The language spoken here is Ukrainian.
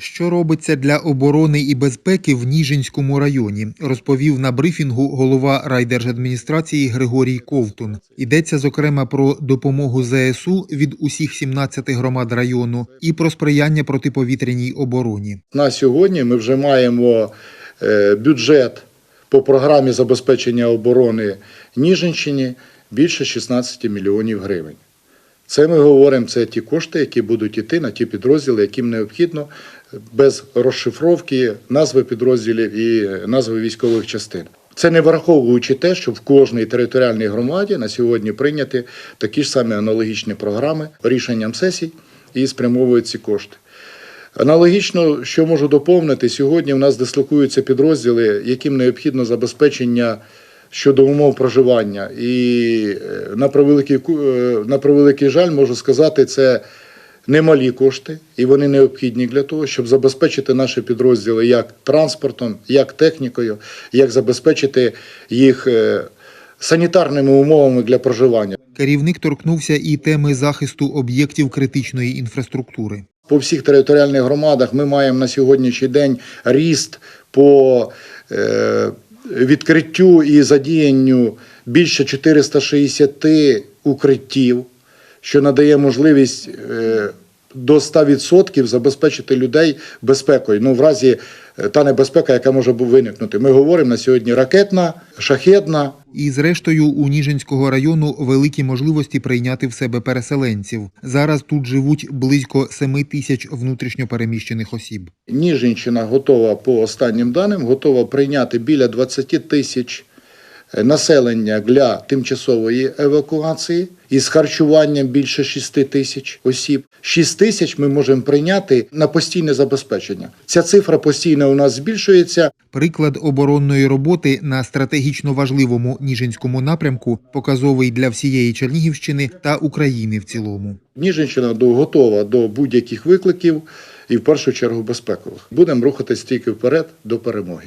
Що робиться для оборони і безпеки в Ніжинському районі, розповів на брифінгу голова райдержадміністрації Григорій Ковтун. Йдеться зокрема про допомогу ЗСУ від усіх 17 громад району і про сприяння протиповітряній обороні. На сьогодні ми вже маємо е, бюджет по програмі забезпечення оборони Ніжинщині більше 16 мільйонів гривень. Це ми говоримо, це ті кошти, які будуть йти на ті підрозділи, яким необхідно без розшифровки назви підрозділів і назви військових частин. Це не враховуючи те, що в кожній територіальній громаді на сьогодні прийняті такі ж самі аналогічні програми рішенням сесій і спрямовують ці кошти. Аналогічно, що можу доповнити, сьогодні в нас дислокуються підрозділи, яким необхідно забезпечення щодо умов проживання. І е, на превеликий, е, на превеликий жаль, можу сказати, це немалі кошти, і вони необхідні для того, щоб забезпечити наші підрозділи як транспортом, як технікою, як забезпечити їх е, санітарними умовами для проживання. Керівник торкнувся і теми захисту об'єктів критичної інфраструктури. По всіх територіальних громадах ми маємо на сьогоднішній день ріст по відкриттю і задіянню більше 460 укриттів, що надає можливість е, до 100% забезпечити людей безпекою. Ну, в разі е, та небезпека, яка може виникнути. Ми говоримо на сьогодні ракетна, шахедна, І зрештою у Ніжинського району великі можливості прийняти в себе переселенців. Зараз тут живуть близько 7 тисяч внутрішньопереміщених осіб. Ніжинщина готова по останнім даним, готова прийняти біля 20 тисяч населення для тимчасової евакуації із харчуванням більше 6 тисяч осіб. 6 тисяч ми можемо прийняти на постійне забезпечення. Ця цифра постійно у нас збільшується. Приклад оборонної роботи на стратегічно важливому Ніжинському напрямку показовий для всієї Чернігівщини та України в цілому. Ніжинщина готова до будь-яких викликів і в першу чергу безпекових. Будемо рухатись тільки вперед до перемоги.